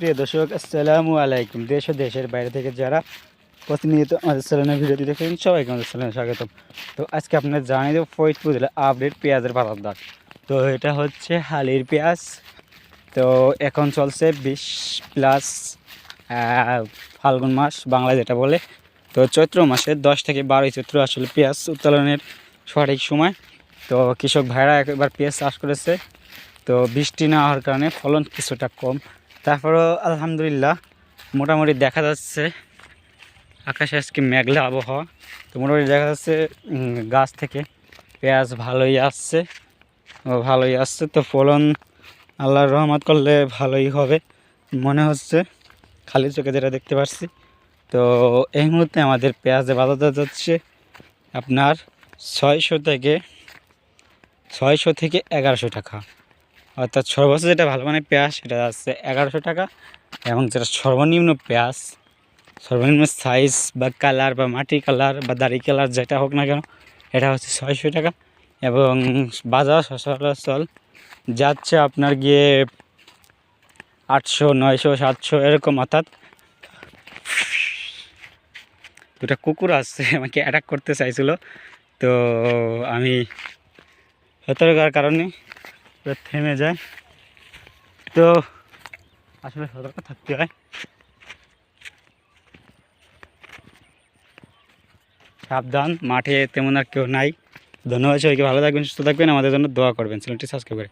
প্রিয় দর্শক, আসসালামু আলাইকুম। দেশ ও দেশের বাইরে থেকে যারা প্রতিনিয়ত আমাদের চ্যানেলের ভিডিওটি দেখেন সবাইকে আমাদের চ্যানেলে স্বাগতম। তো আজকে আপনার জানিয়ে দেবো ফরিদপুর জেলা আপডেট পেঁয়াজের বাজার দর। তো এটা হচ্ছে হালির পেঁয়াজ। তো এখন চলছে বিশ প্লাস ফাল্গুন মাস বাংলা যেটা বলে। তো চৈত্র মাসে দশ থেকে বারোই চৈত্র আসলে পেঁয়াজ উত্তোলনের সঠিক সময়। তো কৃষক ভাইরা একবার পেঁয়াজ চাষ করেছে। তো বৃষ্টি না হওয়ার কারণে ফলন কিছুটা কম। তারপরেও আলহামদুলিল্লাহ মোটামুটি দেখা যাচ্ছে আকাশে আজকে মেঘলা আবহাওয়া। তো মোটামুটি দেখা যাচ্ছে গাছ থেকে পেঁয়াজ ভালোই আসছে ভালোই আসছে। তো ফলন আল্লাহর রহমত করলে ভালোই হবে। মনে হচ্ছে খালি চোখে যেটা দেখতে পাচ্ছি তো এই মুহূর্তে আমাদের পেঁয়াজে বাজার যাচ্ছে আপনার ছয়শো থেকে ছয়শো থেকে এগারোশো টাকা। অর্থাৎ সর্বোচ্চ যেটা ভালো মানের পেঁয়াজ সেটা আছে এগারোশো টাকা এবং যেটা সর্বনিম্ন পেঁয়াজ, সর্বনিম্ন সাইজ বা কালার বা মাটি কালার বা দাড়ি কালার যেটা হোক না কেন, এটা হচ্ছে ছয়শো টাকা এবং বাজার সচরাচল যাচ্ছে আপনার গিয়ে আটশো, নয়শো, সাতশো এরকম অর্থাৎ দুটা কুকুর আসছে আমাকে অ্যাটাক করতে চাইছিল। তো আমি সতর্কার কারণে থেমে যায়। তো আসলে সতর্ক থাকতে হয়। সাবধান, মাঠে তেমন আর কেউ নাই। ধন্যবাদ সবাইকে, ভালো থাকবেন, সুস্থ থাকবেন। আমাদের জন্য দোয়া করবেন। চ্যানেলটি সাবস্ক্রাইব করে